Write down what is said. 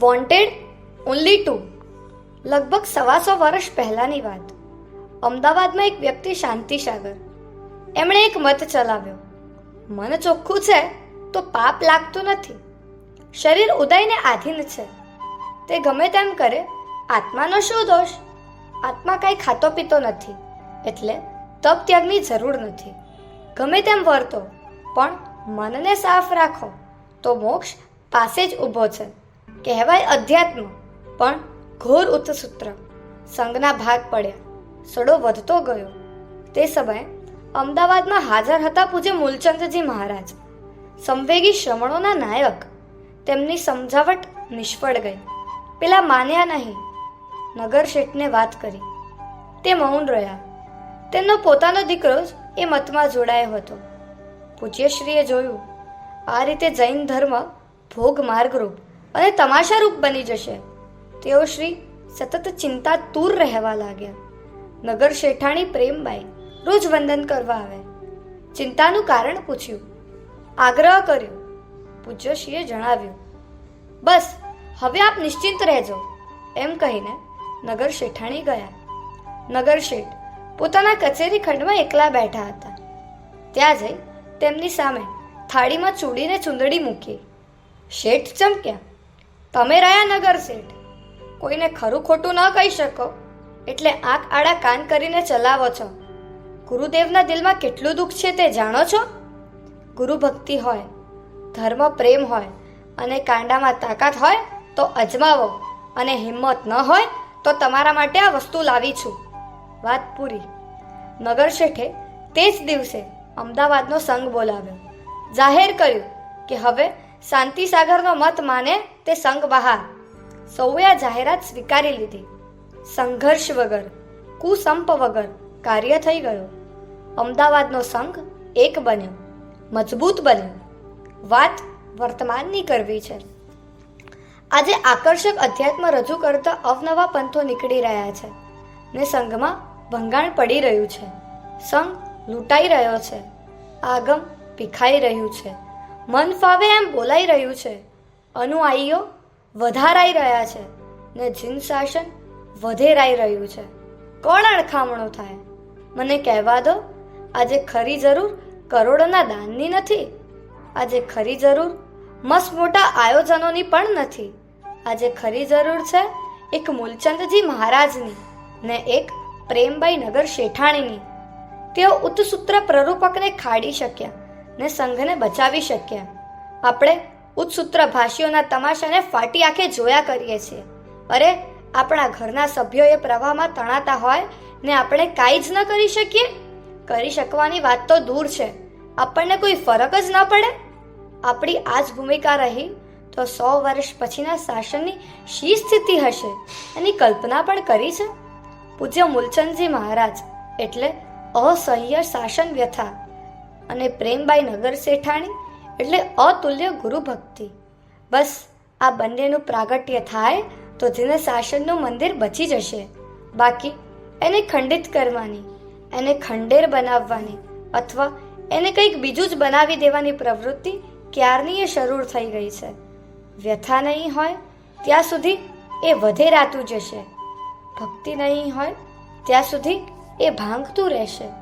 Wanted only two લગભગ સવાસો વર્ષ પહેલાંની વાત. અમદાવાદમાં એક વ્યક્તિ શાંતિ સાગર એમણે એક મત ચલાવ્યો. મન ચોખ્ખું છે, તો પાપ લાગતું નથી. શરીર ઉદયને આધીન છે. તે ગમે તેમ કરે, આત્માનો શું દોષ? આત્મા કાંઈ ખાતો પીતો નથી, એટલે તપ ત્યાગની જરૂર નથી. ગમે તેમ વર્તો, પણ મનને સાફ રાખો, તો મોક્ષ પાસે જ ઊભો છે. કહેવાય અધ્યાત્મ, પણ ઘોર ઉત્સૂત્ર સંઘના ભાગ પડ્યા. સડો વધતો ગયો. તે સમયે અમદાવાદમાં હાજર હતા પૂજ્ય મૂલચંદજી મહારાજ. સંવેગી શ્રમણોના નાયક. તેમની સમજાવટ નિષ્ફળ ગઈ. પેલા માન્યા નહીં. નગર શેઠને વાત કરી. તે મૌન રહ્યા. તેમનો પોતાનો દીકરો જ એ મતમાં જોડાયો હતો. પૂજ્યશ્રીએ જોયું, આ રીતે જૈન ધર્મ ભોગ માર્ગરૂપ અને તમાશારૂપ બની જશે. તેઓ શ્રી સતત ચિંતા તૂર રહેવા લાગ્યા. નગર શેઠાણી પ્રેમબાઈ રોજ વંદન કરવા આવે. ચિંતાનું કારણ પૂછ્યું. આગ્રહ કર્યો. પૂજ્યશ્રીએ જણાવ્યું, બસ, હવે આપ નિશ્ચિંત રહેજો. એમ કહીને નગર શેઠાણી ગયા. નગર શેઠ પોતાના કચેરી ખંડમાં એકલા બેઠા હતા. ત્યાં જઈ તેમની સામે થાળીમાં ચૂડીને ચૂંદડી મૂકી. શેઠ ચમક્યા. તમે રહ્યા નગર શેઠ. કોઈને ખરું ખોટું ન કહી શકો. એટલે આંખ આડા કાન કરીને ચલાવો છો. ગુરુદેવના દિલમાં કેટલું દુઃખ છે તે જાણો છો? ગુરુ ભક્તિ હોય, ધર્મ પ્રેમ હોય, અને કાંડામાં તાકાત હોય, તો અજમાવો. અને હિંમત ન હોય, તો તમારા માટે આ વસ્તુ લાવી છું. વાત પૂરી. નગર શેઠે તે જ દિવસે અમદાવાદનો સંઘ બોલાવ્યો. જાહેર કર્યું કે હવે શાંતિ સાગરનો મત માને તે સંઘ બહાર. સૌએ આ જાહેરાત સ્વીકારી લીધી. સંઘર્ષ વગર, કુસંપ વગર કાર્ય થઈ ગયું. અમદાવાદનો સંઘ એક બન્યો, મજબૂત બન્યો. વાત વર્તમાનની કરવી છે. આજે આકર્ષક અધ્યાત્મ રજૂ કરતા અવનવા પંથો નીકળી રહ્યા છે ને સંઘમાં ભંગાણ પડી રહ્યું છે. સંઘ લૂંટાઈ રહ્યો છે. આગમ પીખાઈ રહ્યું છે. મન ફાવે એમ બોલાઈ રહ્યું છે. અનુયાયીઓ વધારાઈ રહ્યા છે ને જીન શાસન વધેરાઈ રહ્યું છે. કોણ અણખામણો થાય? મને કહેવા દો, આજે ખરી જરૂર કરોડોના દાનની નથી. આજે ખરી જરૂર મસ્ત મોટા આયોજનોની પણ નથી. આજે ખરી જરૂર છે એક મૂલચંદજી મહારાજની ને એક પ્રેમભાઈ નગર શેઠાણીની. તેઓ ઉત્તસૂત્ર પ્રરૂપકને ખાડી શક્યા. ને સંઘને બચાવી શક્યા આપણે ઉત્સૂત્ર ભાષીઓના તમાશાને ફાટી આંખે જોયા કરીએ છીએ. અરે, આપણા ઘરના સભ્યો એ પ્રવાહમાં તણાતા હોય ને આપણે કાંઈ જ ન કરી શકીએ? કરી શકવાની વાત તો દૂર છે. આપણને કોઈ ફરક જ ન પડે? આપણી આ જ ભૂમિકા રહી તો સો વર્ષ પછીના શાસનની શી સ્થિતિ હશે? એની કલ્પના પણ કરી છે. પૂજ્ય મૂલચંદજી મહારાજ, એટલે અસહ્ય શાસન વ્યથા. અને પ્રેમબાઈ નગર શેઠાણી એટલે અતુલ્ય ગુરુ ભક્તિ બસ, આ બંનેનું પ્રાગટ્ય થાય તો જેને શાસનનું મંદિર બચી જશે. બાકી, એને ખંડિત કરવાની, એને ખંડેર બનાવવાની અથવા એને કંઈક બીજું જ બનાવી દેવાની પ્રવૃત્તિ ક્યારની એ શરૂ થઈ ગઈ છે. વ્યથા નહીં હોય, ત્યાં સુધી એ વધેરાતું જશે. ભક્તિ નહીં હોય, ત્યાં સુધી એ ભાંગતું રહેશે.